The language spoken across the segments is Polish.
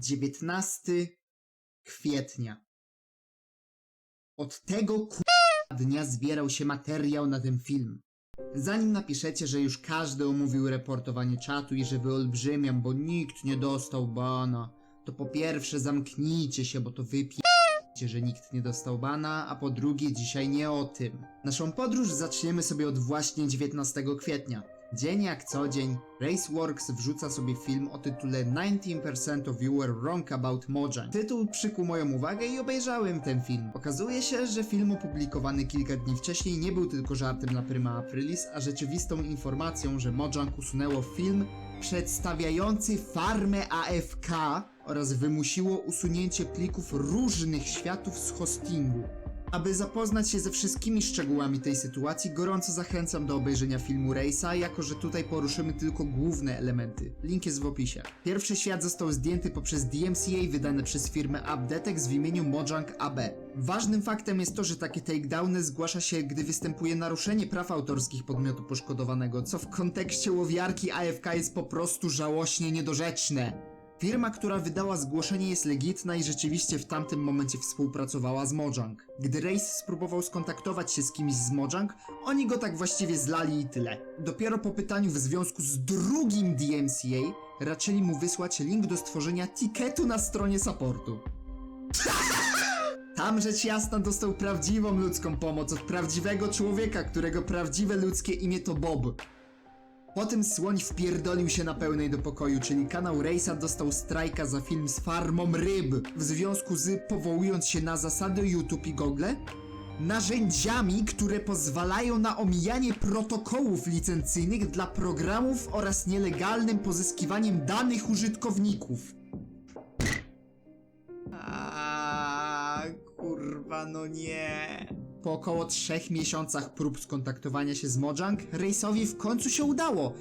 19 kwietnia. Od tego dnia zbierał się materiał na ten film. Zanim napiszecie, że już każdy omówił reportowanie czatu i że wyolbrzymiam, bo nikt nie dostał bana, to po pierwsze zamknijcie się, bo to wypie... że nikt nie dostał bana, a po drugie dzisiaj nie o tym. Naszą podróż zaczniemy sobie od właśnie 19 kwietnia. Dzień jak co dzień, Raceworks wrzuca sobie film o tytule 19% of you were wrong about Mojang. Tytuł przykuł moją uwagę i obejrzałem ten film. Okazuje się, że film opublikowany kilka dni wcześniej nie był tylko żartem na Prima Aprilis, a rzeczywistą informacją, że Mojang usunęło film przedstawiający farmę AFK oraz wymusiło usunięcie plików różnych światów z hostingu. Aby zapoznać się ze wszystkimi szczegółami tej sytuacji, gorąco zachęcam do obejrzenia filmu Race'a, jako że tutaj poruszymy tylko główne elementy. Link jest w opisie. Pierwszy świat został zdjęty poprzez DMCA wydane przez firmę Updetex w imieniu Mojang AB. Ważnym faktem jest to, że takie takedowny zgłasza się, gdy występuje naruszenie praw autorskich podmiotu poszkodowanego, co w kontekście łowiarki AFK jest po prostu żałośnie niedorzeczne. Firma, która wydała zgłoszenie jest legitna i rzeczywiście w tamtym momencie współpracowała z Mojang. Gdy Race spróbował skontaktować się z kimś z Mojang, oni go tak właściwie zlali i tyle. Dopiero po pytaniu w związku z drugim DMCA raczyli mu wysłać link do stworzenia tiketu na stronie supportu. Tam rzecz jasna dostał prawdziwą ludzką pomoc od prawdziwego człowieka, którego prawdziwe ludzkie imię to Bob. Potem słoń wpierdolił się na pełnej do pokoju, czyli kanał Race'a dostał strajka za film z farmą ryb, w związku z, powołując się na zasady YouTube i Google, narzędziami, które pozwalają na omijanie protokołów licencyjnych dla programów oraz nielegalnym pozyskiwaniem danych użytkowników. A kurwa, no nie. Po około trzech miesiącach prób skontaktowania się z Mojang, Race'owi w końcu się udało.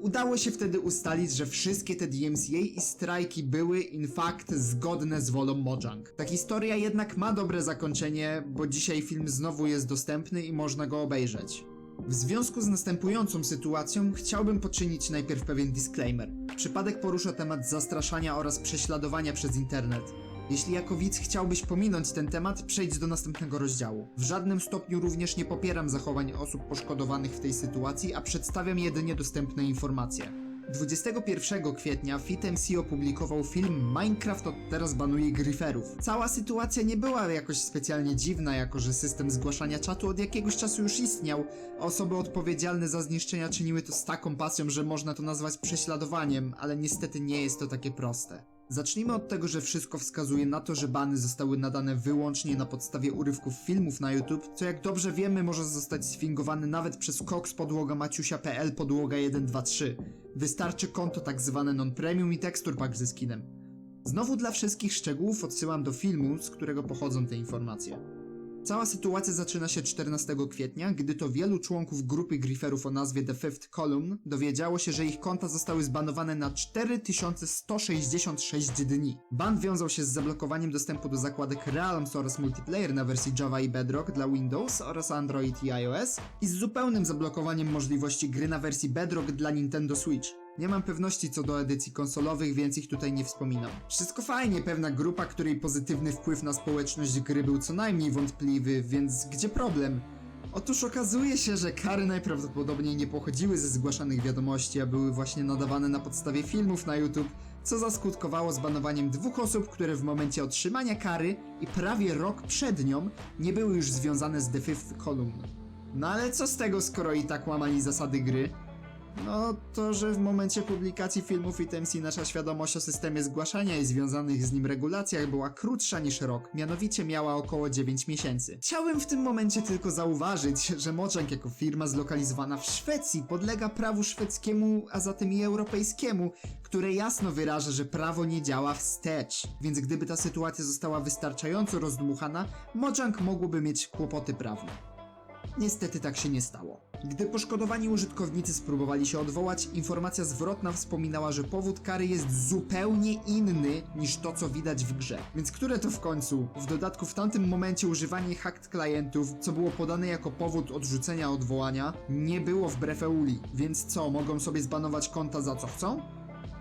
Udało się wtedy ustalić, że wszystkie te DMCA i strajki były in fact zgodne z wolą Mojang. Ta historia jednak ma dobre zakończenie, bo dzisiaj film znowu jest dostępny i można go obejrzeć. W związku z następującą sytuacją chciałbym poczynić najpierw pewien disclaimer. Przypadek porusza temat zastraszania oraz prześladowania przez internet. Jeśli jako widz chciałbyś pominąć ten temat, przejdź do następnego rozdziału. W żadnym stopniu również nie popieram zachowań osób poszkodowanych w tej sytuacji, a przedstawiam jedynie dostępne informacje. 21 kwietnia FitMC opublikował film Minecraft od teraz banuje gryferów. Cała sytuacja nie była jakoś specjalnie dziwna, jako że system zgłaszania czatu od jakiegoś czasu już istniał, a osoby odpowiedzialne za zniszczenia czyniły to z taką pasją, że można to nazwać prześladowaniem, ale niestety nie jest to takie proste. Zacznijmy od tego, że wszystko wskazuje na to, że bany zostały nadane wyłącznie na podstawie urywków filmów na YouTube, co jak dobrze wiemy może zostać sfingowane nawet przez Cox podłoga Maciusia.pl podłoga 123. Wystarczy konto tak zwane non-premium i tekstur pack ze skinem. Znowu dla wszystkich szczegółów odsyłam do filmu, z którego pochodzą te informacje. Cała sytuacja zaczyna się 14 kwietnia, gdy to wielu członków grupy griferów o nazwie The Fifth Column dowiedziało się, że ich konta zostały zbanowane na 4166 dni. Ban wiązał się z zablokowaniem dostępu do zakładek Realms oraz Multiplayer na wersji Java i Bedrock dla Windows oraz Android i iOS i z zupełnym zablokowaniem możliwości gry na wersji Bedrock dla Nintendo Switch. Nie mam pewności co do edycji konsolowych, więc ich tutaj nie wspominam. Wszystko fajnie, pewna grupa, której pozytywny wpływ na społeczność gry był co najmniej wątpliwy, więc gdzie problem? Otóż okazuje się, że kary najprawdopodobniej nie pochodziły ze zgłaszanych wiadomości, a były właśnie nadawane na podstawie filmów na YouTube, co zaskutkowało zbanowaniem dwóch osób, które w momencie otrzymania kary i prawie rok przed nią nie były już związane z The Fifth Column. No ale co z tego, skoro i tak łamali zasady gry? No, to, że w momencie publikacji filmów i TMC nasza świadomość o systemie zgłaszania i związanych z nim regulacjach była krótsza niż rok, mianowicie miała około 9 miesięcy. Chciałem w tym momencie tylko zauważyć, że Mojang jako firma zlokalizowana w Szwecji podlega prawu szwedzkiemu, a zatem i europejskiemu, które jasno wyraża, że prawo nie działa wstecz. Więc gdyby ta sytuacja została wystarczająco rozdmuchana, Mojang mogłoby mieć kłopoty prawne. Niestety tak się nie stało. Gdy poszkodowani użytkownicy spróbowali się odwołać, informacja zwrotna wspominała, że powód kary jest zupełnie inny niż to, co widać w grze. Więc które to w końcu? W dodatku w tamtym momencie używanie hacked klientów, co było podane jako powód odrzucenia odwołania, nie było wbrew EULI. Więc co, mogą sobie zbanować konta za co chcą?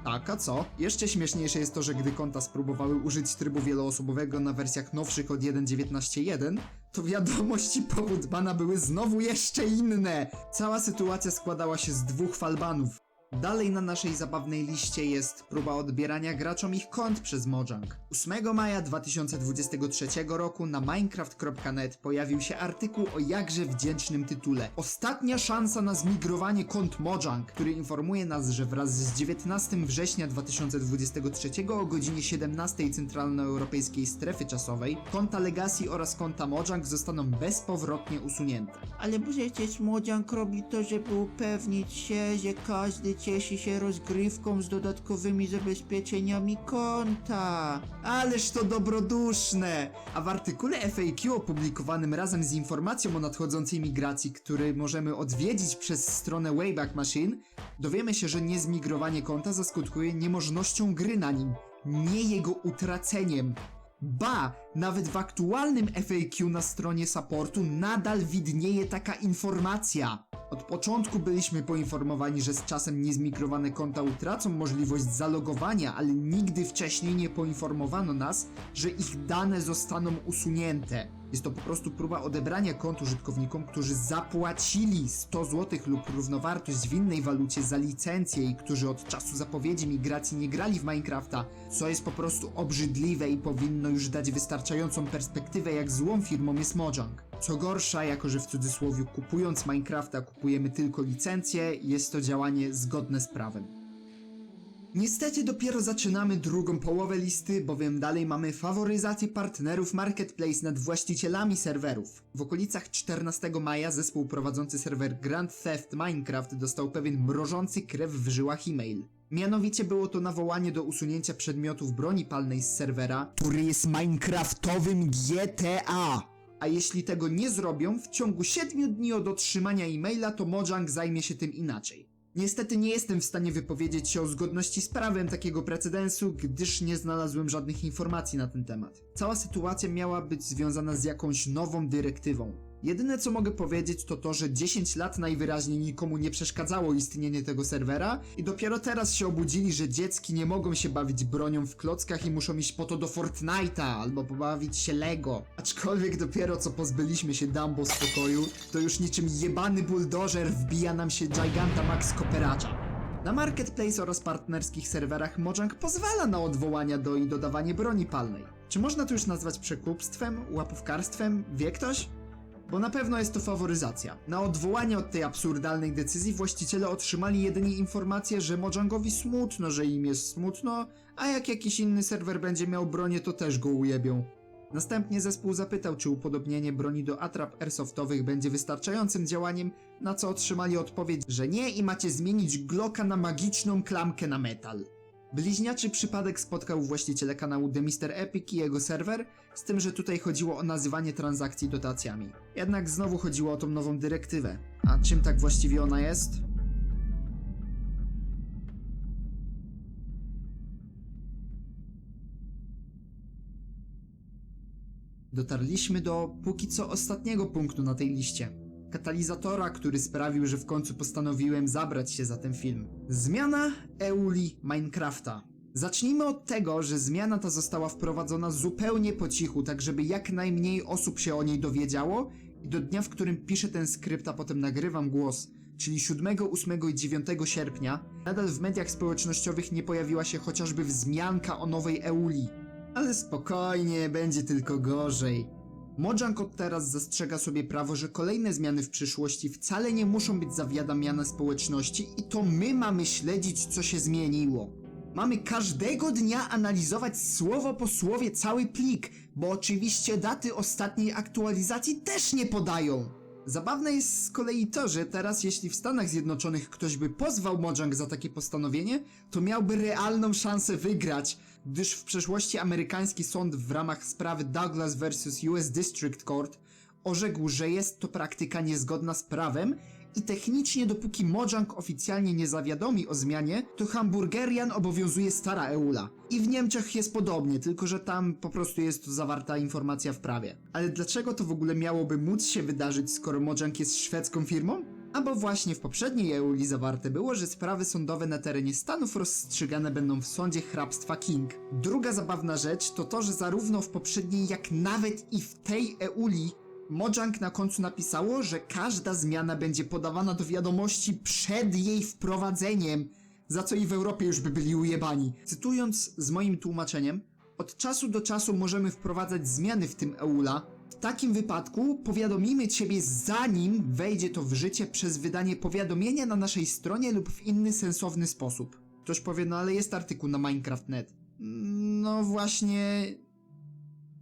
Tak, a co? Jeszcze śmieszniejsze jest to, że gdy konta spróbowały użyć trybu wieloosobowego na wersjach nowszych od 1.19.1, to wiadomości powód bana były znowu jeszcze inne. Cała sytuacja składała się z dwóch fal banów. Dalej na naszej zabawnej liście jest próba odbierania graczom ich kont przez Mojang. 8 maja 2023 roku na minecraft.net pojawił się artykuł o jakże wdzięcznym tytule Ostatnia szansa na zmigrowanie kont Mojang, który informuje nas, że wraz z 19 września 2023 o godzinie 17 Centralnoeuropejskiej Strefy Czasowej konta Legacy oraz konta Mojang zostaną bezpowrotnie usunięte. Ale przecież Mojang robi to, żeby upewnić się, że każdy cieszy się rozgrywką z dodatkowymi zabezpieczeniami konta. Ależ to dobroduszne! A w artykule FAQ opublikowanym razem z informacją o nadchodzącej migracji, który możemy odwiedzić przez stronę Wayback Machine, dowiemy się, że niezmigrowanie konta zaskutkuje niemożnością gry na nim, nie jego utraceniem. Ba, nawet w aktualnym FAQ na stronie supportu nadal widnieje taka informacja. Od początku byliśmy poinformowani, że z czasem niezmigrowane konta utracą możliwość zalogowania, ale nigdy wcześniej nie poinformowano nas, że ich dane zostaną usunięte. Jest to po prostu próba odebrania kont użytkownikom, którzy zapłacili 100 zł lub równowartość w innej walucie za licencję i którzy od czasu zapowiedzi migracji nie grali w Minecrafta, co jest po prostu obrzydliwe i powinno już dać wystarczającą perspektywę, jak złą firmą jest Mojang. Co gorsza, jako że w cudzysłowie kupując Minecrafta kupujemy tylko licencję, jest to działanie zgodne z prawem. Niestety dopiero zaczynamy drugą połowę listy, bowiem dalej mamy faworyzację partnerów Marketplace nad właścicielami serwerów. W okolicach 14 maja zespół prowadzący serwer Grand Theft Minecraft dostał pewien mrożący krew w żyłach e-mail. Mianowicie było to nawołanie do usunięcia przedmiotów broni palnej z serwera, który jest Minecraftowym GTA. A jeśli tego nie zrobią, w ciągu 7 dni od otrzymania e-maila, to Mojang zajmie się tym inaczej. Niestety nie jestem w stanie wypowiedzieć się o zgodności z prawem takiego precedensu, gdyż nie znalazłem żadnych informacji na ten temat. Cała sytuacja miała być związana z jakąś nową dyrektywą. Jedyne co mogę powiedzieć to to, że 10 lat najwyraźniej nikomu nie przeszkadzało istnienie tego serwera i dopiero teraz się obudzili, że dziecki nie mogą się bawić bronią w klockach i muszą iść po to do Fortnite'a albo pobawić się Lego. Aczkolwiek dopiero co pozbyliśmy się Dumbo z pokoju, to już niczym jebany buldożer wbija nam się Giganta Max Cooperacha. Na Marketplace oraz partnerskich serwerach Mojang pozwala na odwołania do i dodawanie broni palnej. Czy można to już nazwać przekupstwem, łapówkarstwem, wie ktoś? Bo na pewno jest to faworyzacja. Na odwołanie od tej absurdalnej decyzji właściciele otrzymali jedynie informację, że Mojangowi smutno, że im jest smutno, a jak jakiś inny serwer będzie miał bronię, to też go ujebią. Następnie zespół zapytał, czy upodobnienie broni do atrap airsoftowych będzie wystarczającym działaniem, na co otrzymali odpowiedź, że nie i macie zmienić Glocka na magiczną klamkę na metal. Bliźniaczy przypadek spotkał właściciela kanału The Mr. Epic i jego serwer, z tym, że tutaj chodziło o nazywanie transakcji dotacjami. Jednak znowu chodziło o tą nową dyrektywę. A czym tak właściwie ona jest? Dotarliśmy do póki co ostatniego punktu na tej liście. Katalizatora, który sprawił, że w końcu postanowiłem zabrać się za ten film. Zmiana EULI Minecrafta. Zacznijmy od tego, że zmiana ta została wprowadzona zupełnie po cichu, tak żeby jak najmniej osób się o niej dowiedziało i do dnia, w którym piszę ten skrypt, a potem nagrywam głos, czyli 7, 8 i 9 sierpnia, nadal w mediach społecznościowych nie pojawiła się chociażby wzmianka o nowej EULI. Ale spokojnie, będzie tylko gorzej. Mojang od teraz zastrzega sobie prawo, że kolejne zmiany w przyszłości wcale nie muszą być zawiadamiane społeczności i to my mamy śledzić, co się zmieniło. Mamy każdego dnia analizować słowo po słowie cały plik, bo oczywiście daty ostatniej aktualizacji też nie podają. Zabawne jest z kolei to, że teraz jeśli w Stanach Zjednoczonych ktoś by pozwał Mojang za takie postanowienie, to miałby realną szansę wygrać, gdyż w przeszłości amerykański sąd w ramach sprawy Douglas vs. US District Court orzekł, że jest to praktyka niezgodna z prawem i technicznie dopóki Mojang oficjalnie nie zawiadomi o zmianie, to Hamburgerian obowiązuje stara EULA. I w Niemczech jest podobnie, tylko że tam po prostu jest zawarta informacja w prawie. Ale dlaczego to w ogóle miałoby móc się wydarzyć, skoro Mojang jest szwedzką firmą? Albo właśnie w poprzedniej Euli zawarte było, że sprawy sądowe na terenie Stanów rozstrzygane będą w sądzie hrabstwa King. Druga zabawna rzecz to to, że zarówno w poprzedniej, jak nawet i w tej Euli Mojang na końcu napisało, że każda zmiana będzie podawana do wiadomości przed jej wprowadzeniem, za co i w Europie już by byli ujebani. Cytując z moim tłumaczeniem, od czasu do czasu możemy wprowadzać zmiany w tym EULA. Takim wypadku powiadomimy Ciebie zanim wejdzie to w życie przez wydanie powiadomienia na naszej stronie lub w inny sensowny sposób. Ktoś powie, no ale jest artykuł na Minecraft.net. No właśnie...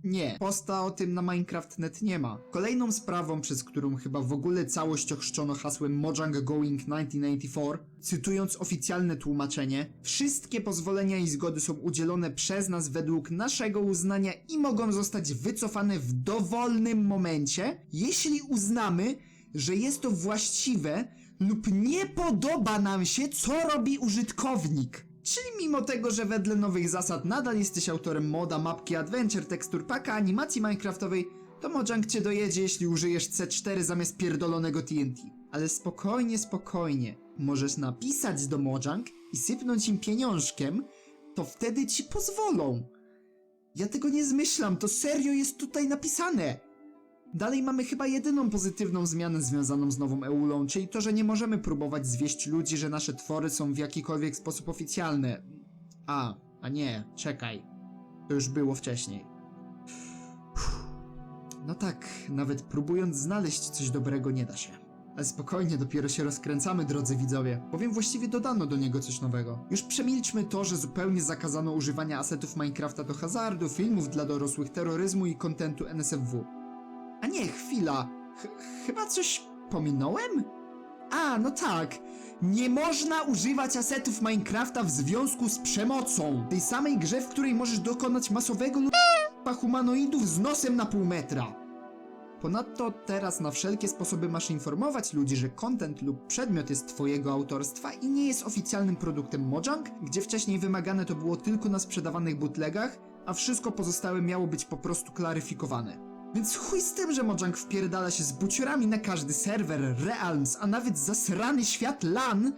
Nie, posta o tym na Minecraft.net nie ma. Kolejną sprawą, przez którą chyba w ogóle całość ochrzczono hasłem Mojang Going 1984, cytując oficjalne tłumaczenie, wszystkie pozwolenia i zgody są udzielone przez nas według naszego uznania i mogą zostać wycofane w dowolnym momencie, jeśli uznamy, że jest to właściwe lub nie podoba nam się, co robi użytkownik. Czyli mimo tego, że wedle nowych zasad nadal jesteś autorem moda, mapki, adventure, tekstur paka, animacji minecraftowej, to Mojang cię dojedzie, jeśli użyjesz C4 zamiast pierdolonego TNT. Ale spokojnie, spokojnie. Możesz napisać do Mojang i sypnąć im pieniążkiem, to wtedy ci pozwolą. Ja tego nie zmyślam, to serio jest tutaj napisane. Dalej mamy chyba jedyną pozytywną zmianę związaną z nową Eulą, czyli to, że nie możemy próbować zwieść ludzi, że nasze twory są w jakikolwiek sposób oficjalne. A, a nie, czekaj. To już było wcześniej. No tak, nawet próbując znaleźć coś dobrego nie da się. Ale spokojnie, dopiero się rozkręcamy, drodzy widzowie, bowiem właściwie dodano do niego coś nowego. Już przemilczmy to, że zupełnie zakazano używania asetów Minecrafta do hazardu, filmów dla dorosłych, terroryzmu i kontentu NSFW. A nie, chwila. Ch chyba coś pominąłem? A, no tak. Nie można używać asetów Minecrafta w związku z przemocą. Tej samej grze, w której możesz dokonać masowego l***a humanoidów z nosem na pół metra. Ponadto teraz na wszelkie sposoby masz informować ludzi, że content lub przedmiot jest twojego autorstwa i nie jest oficjalnym produktem Mojang, gdzie wcześniej wymagane to było tylko na sprzedawanych bootlegach, a wszystko pozostałe miało być po prostu klaryfikowane. Więc chuj z tym, że Mojang wpierdala się z buciorami na każdy serwer, Realms, a nawet zasrany świat LAN.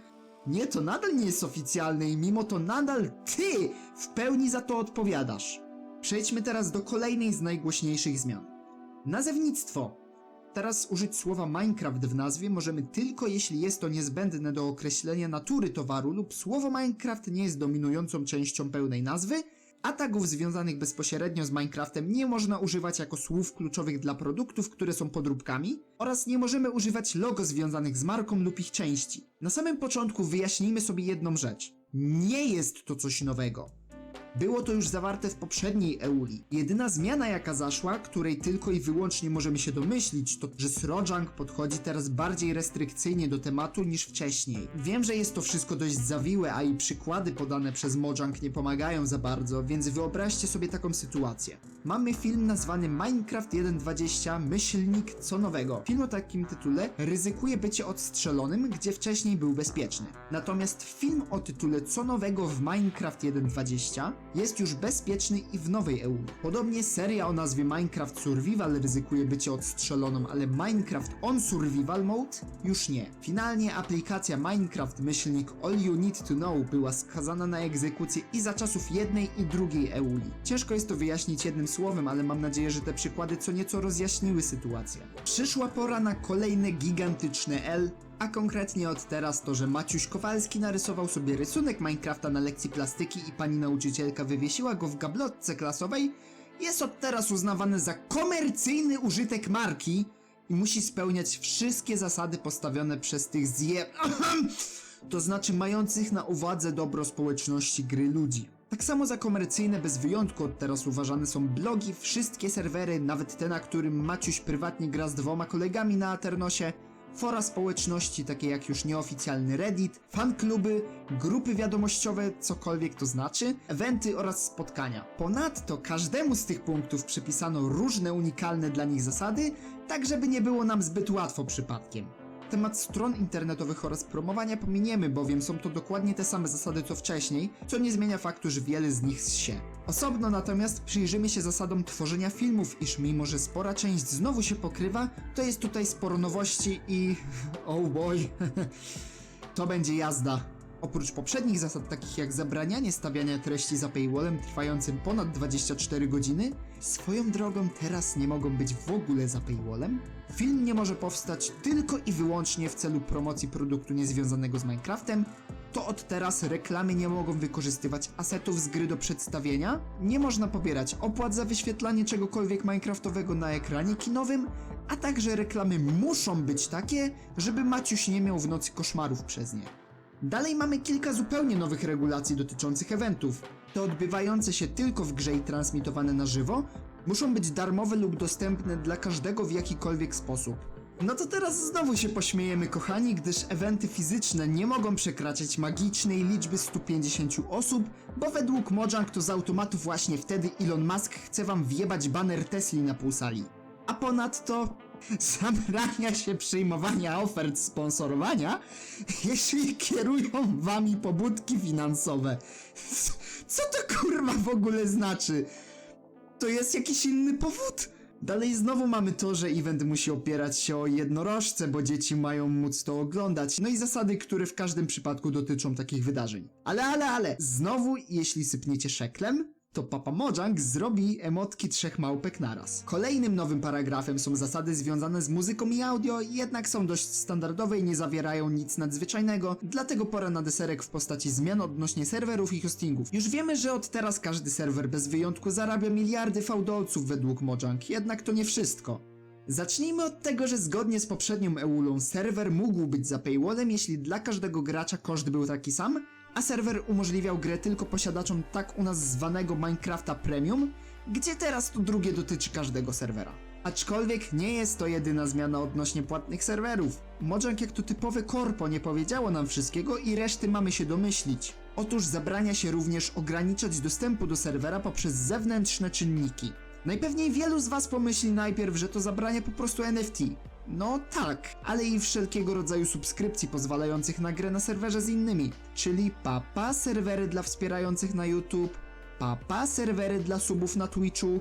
Nie, to nadal nie jest oficjalne i mimo to nadal ty w pełni za to odpowiadasz. Przejdźmy teraz do kolejnej z najgłośniejszych zmian. Nazewnictwo. Teraz użyć słowa Minecraft w nazwie możemy tylko jeśli jest to niezbędne do określenia natury towaru lub słowo Minecraft nie jest dominującą częścią pełnej nazwy, a tagów związanych bezpośrednio z Minecraftem nie można używać jako słów kluczowych dla produktów, które są podróbkami oraz nie możemy używać logo związanych z marką lub ich części. Na samym początku wyjaśnijmy sobie jedną rzecz. Nie jest to coś nowego. Było to już zawarte w poprzedniej Euli. Jedyna zmiana jaka zaszła, której tylko i wyłącznie możemy się domyślić, to że Srojang podchodzi teraz bardziej restrykcyjnie do tematu niż wcześniej. Wiem, że jest to wszystko dość zawiłe, a i przykłady podane przez Mojang nie pomagają za bardzo, więc wyobraźcie sobie taką sytuację. Mamy film nazwany Minecraft 1.20 Myślnik co nowego. Film o takim tytule ryzykuje bycie odstrzelonym, gdzie wcześniej był bezpieczny. Natomiast film o tytule co nowego w Minecraft 1.20 jest już bezpieczny i w nowej EU. Podobnie seria o nazwie Minecraft Survival ryzykuje bycie odstrzeloną, ale Minecraft On Survival Mode już nie. Finalnie aplikacja Minecraft myślnik All You Need To Know była skazana na egzekucję i za czasów jednej i drugiej EULI. Ciężko jest to wyjaśnić jednym słowem, ale mam nadzieję, że te przykłady co nieco rozjaśniły sytuację. Przyszła pora na kolejne gigantyczne L, a konkretnie od teraz to, że Maciuś Kowalski narysował sobie rysunek Minecrafta na lekcji plastyki i pani nauczycielka wywiesiła go w gablotce klasowej, jest od teraz uznawany za komercyjny użytek marki i musi spełniać wszystkie zasady postawione przez tych zje... to znaczy mających na uwadze dobro społeczności gry ludzi. Tak samo za komercyjne bez wyjątku od teraz uważane są blogi, wszystkie serwery, nawet te, na którym Maciuś prywatnie gra z dwoma kolegami na Aternosie, fora społeczności takie jak już nieoficjalny Reddit, fankluby, grupy wiadomościowe, cokolwiek to znaczy, eventy oraz spotkania. Ponadto każdemu z tych punktów przypisano różne unikalne dla nich zasady, tak żeby nie było nam zbyt łatwo przypadkiem. Temat stron internetowych oraz promowania pominiemy, bowiem są to dokładnie te same zasady co wcześniej, co nie zmienia faktu, że wiele z nich się. Osobno natomiast przyjrzymy się zasadom tworzenia filmów, iż mimo, że spora część znowu się pokrywa, to jest tutaj sporo nowości i... oh boy... to będzie jazda. Oprócz poprzednich zasad, takich jak zabranianie stawiania treści za paywallem trwającym ponad 24 godziny, swoją drogą teraz nie mogą być w ogóle za paywallem. Film nie może powstać tylko i wyłącznie w celu promocji produktu niezwiązanego z Minecraftem. To od teraz reklamy nie mogą wykorzystywać asetów z gry do przedstawienia, nie można pobierać opłat za wyświetlanie czegokolwiek Minecraftowego na ekranie kinowym, a także reklamy muszą być takie, żeby Maciuś nie miał w nocy koszmarów przez nie. Dalej mamy kilka zupełnie nowych regulacji dotyczących eventów. Te odbywające się tylko w grze i transmitowane na żywo muszą być darmowe lub dostępne dla każdego w jakikolwiek sposób. No to teraz znowu się pośmiejemy kochani, gdyż eventy fizyczne nie mogą przekraczać magicznej liczby 150 osób, bo według Mojang to z automatu właśnie wtedy Elon Musk chce wam wjebać baner Tesli na pół sali. A ponadto zabrania się przyjmowania ofert sponsorowania, jeśli kierują wami pobudki finansowe. Co to kurwa w ogóle znaczy? To jest jakiś inny powód? Dalej znowu mamy to, że event musi opierać się o jednorożce, bo dzieci mają móc to oglądać. No i zasady, które w każdym przypadku dotyczą takich wydarzeń. Ale, ale, ale, znowu jeśli sypniecie szeklem, to Papa Mojang zrobi emotki trzech małpek naraz. Kolejnym nowym paragrafem są zasady związane z muzyką i audio, jednak są dość standardowe i nie zawierają nic nadzwyczajnego, dlatego pora na deserek w postaci zmian odnośnie serwerów i hostingów. Już wiemy, że od teraz każdy serwer bez wyjątku zarabia miliardy fałdolców według Mojang, jednak to nie wszystko. Zacznijmy od tego, że zgodnie z poprzednią EULą serwer mógł być za paywallem, jeśli dla każdego gracza koszt był taki sam, a serwer umożliwiał grę tylko posiadaczom tak u nas zwanego Minecrafta Premium, gdzie teraz to drugie dotyczy każdego serwera. Aczkolwiek nie jest to jedyna zmiana odnośnie płatnych serwerów. Mojang jak to typowe korpo nie powiedziało nam wszystkiego i reszty mamy się domyślić. Otóż zabrania się również ograniczać dostępu do serwera poprzez zewnętrzne czynniki. Najpewniej wielu z was pomyśli najpierw, że to zabrania po prostu NFT. No tak, ale i wszelkiego rodzaju subskrypcji pozwalających na grę na serwerze z innymi, czyli papa serwery dla wspierających na YouTube, papa serwery dla subów na Twitchu,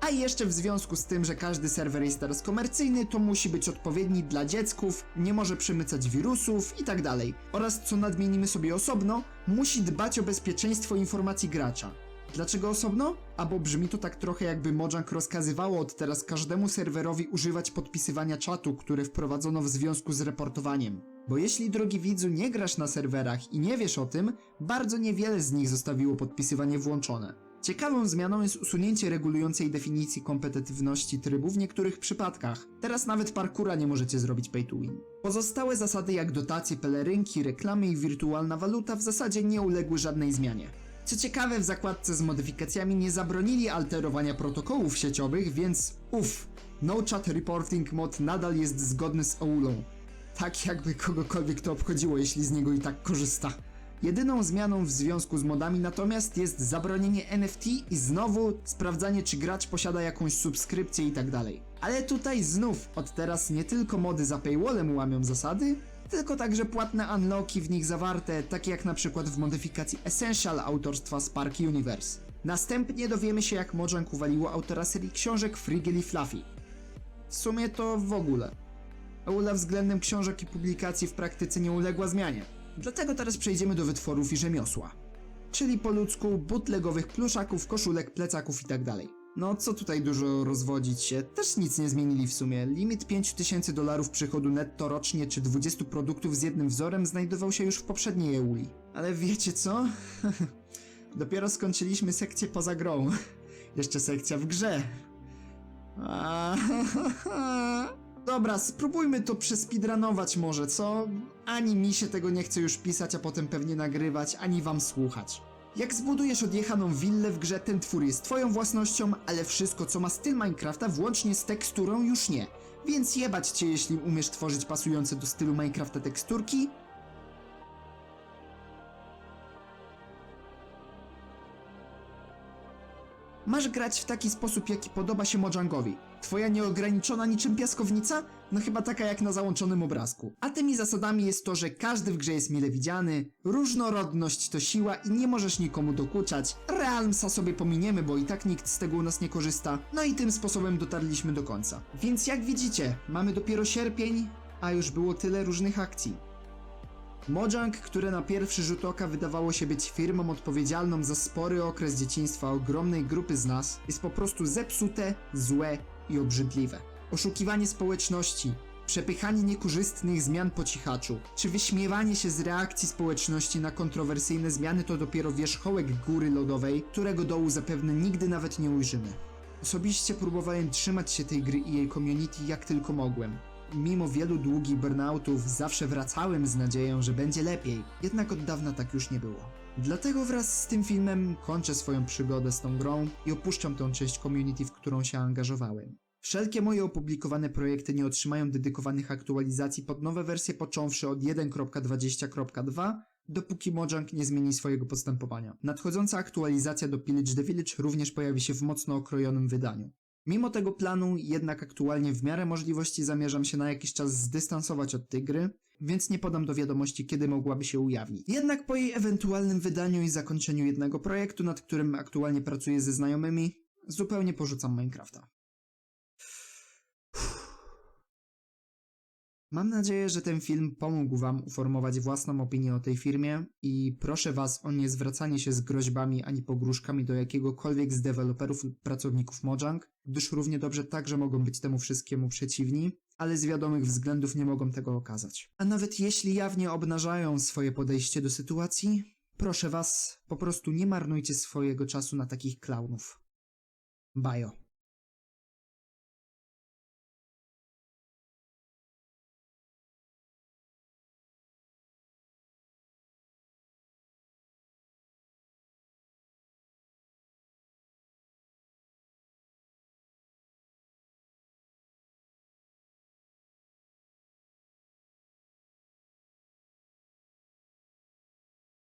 a jeszcze w związku z tym, że każdy serwer jest teraz komercyjny, to musi być odpowiedni dla dziecków, nie może przemycać wirusów itd. Oraz co nadmienimy sobie osobno, musi dbać o bezpieczeństwo informacji gracza. Dlaczego osobno? A bo brzmi to tak trochę jakby Mojang rozkazywało od teraz każdemu serwerowi używać podpisywania czatu, które wprowadzono w związku z reportowaniem. Bo jeśli drogi widzu nie grasz na serwerach i nie wiesz o tym, bardzo niewiele z nich zostawiło podpisywanie włączone. Ciekawą zmianą jest usunięcie regulującej definicji kompetytywności trybu w niektórych przypadkach. Teraz nawet parkura nie możecie zrobić pay to win. Pozostałe zasady jak dotacje, pelerynki, reklamy i wirtualna waluta w zasadzie nie uległy żadnej zmianie. Co ciekawe, w zakładce z modyfikacjami nie zabronili alterowania protokołów sieciowych, więc uff, No Chat Reporting mod nadal jest zgodny z EULą. Tak jakby kogokolwiek to obchodziło, jeśli z niego i tak korzysta. Jedyną zmianą w związku z modami natomiast jest zabronienie NFT i znowu sprawdzanie czy gracz posiada jakąś subskrypcję i tak. Ale tutaj znów od teraz nie tylko mody za paywallem łamią zasady, tylko także płatne unlocki w nich zawarte, takie jak na przykład w modyfikacji Essential autorstwa Spark Universe. Następnie dowiemy się jak Mojang uwaliło autora serii książek Frigil i Fluffy. W sumie to w ogóle. Eula względem książek i publikacji w praktyce nie uległa zmianie. Dlatego teraz przejdziemy do wytworów i rzemiosła. Czyli po ludzku bootlegowych pluszaków, koszulek, plecaków itd. No co tutaj dużo rozwodzić się, też nic nie zmienili w sumie. Limit 5000 dolarów przychodu netto rocznie czy 20 produktów z jednym wzorem znajdował się już w poprzedniej Euli. Ale wiecie co? Dopiero skończyliśmy sekcję poza grą. Jeszcze sekcja w grze. Dobra, spróbujmy to przespeedrunować może, co? Ani mi się tego nie chce już pisać, a potem pewnie nagrywać, ani wam słuchać. Jak zbudujesz odjechaną willę w grze, ten twór jest twoją własnością, ale wszystko co ma styl Minecrafta, włącznie z teksturą, już nie. Więc jebać cię, jeśli umiesz tworzyć pasujące do stylu Minecrafta teksturki, Masz grać w taki sposób, jaki podoba się Mojangowi. Twoja nieograniczona niczym piaskownica? No chyba taka jak na załączonym obrazku. A tymi zasadami jest to, że każdy w grze jest mile widziany, różnorodność to siła i nie możesz nikomu dokuczać. Realmsa sobie pominiemy, bo i tak nikt z tego u nas nie korzysta. No i tym sposobem dotarliśmy do końca. Więc jak widzicie, mamy dopiero sierpień, a już było tyle różnych akcji. Mojang, które na pierwszy rzut oka wydawało się być firmą odpowiedzialną za spory okres dzieciństwa ogromnej grupy z nas, jest po prostu zepsute, złe i obrzydliwe. Oszukiwanie społeczności, przepychanie niekorzystnych zmian po cichaczu, czy wyśmiewanie się z reakcji społeczności na kontrowersyjne zmiany to dopiero wierzchołek góry lodowej, którego dołu zapewne nigdy nawet nie ujrzymy. Osobiście próbowałem trzymać się tej gry i jej community jak tylko mogłem. Mimo wielu długich burnoutów zawsze wracałem z nadzieją, że będzie lepiej, jednak od dawna tak już nie było. Dlatego wraz z tym filmem kończę swoją przygodę z tą grą i opuszczam tą część community, w którą się angażowałem. Wszelkie moje opublikowane projekty nie otrzymają dedykowanych aktualizacji pod nowe wersje począwszy od 1.20.2 dopóki Mojang nie zmieni swojego postępowania. Nadchodząca aktualizacja do Pillage the Village również pojawi się w mocno okrojonym wydaniu. Mimo tego planu, jednak aktualnie w miarę możliwości zamierzam się na jakiś czas zdystansować od tej gry, więc nie podam do wiadomości, kiedy mogłaby się ujawnić. Jednak po jej ewentualnym wydaniu i zakończeniu jednego projektu, nad którym aktualnie pracuję ze znajomymi, zupełnie porzucam Minecrafta. Mam nadzieję, że ten film pomógł Wam uformować własną opinię o tej firmie i proszę Was o nie zwracanie się z groźbami ani pogróżkami do jakiegokolwiek z deweloperów pracowników Mojang, gdyż równie dobrze także mogą być temu wszystkiemu przeciwni, ale z wiadomych względów nie mogą tego okazać. A nawet jeśli jawnie obnażają swoje podejście do sytuacji, proszę Was, po prostu nie marnujcie swojego czasu na takich klaunów. Bajo.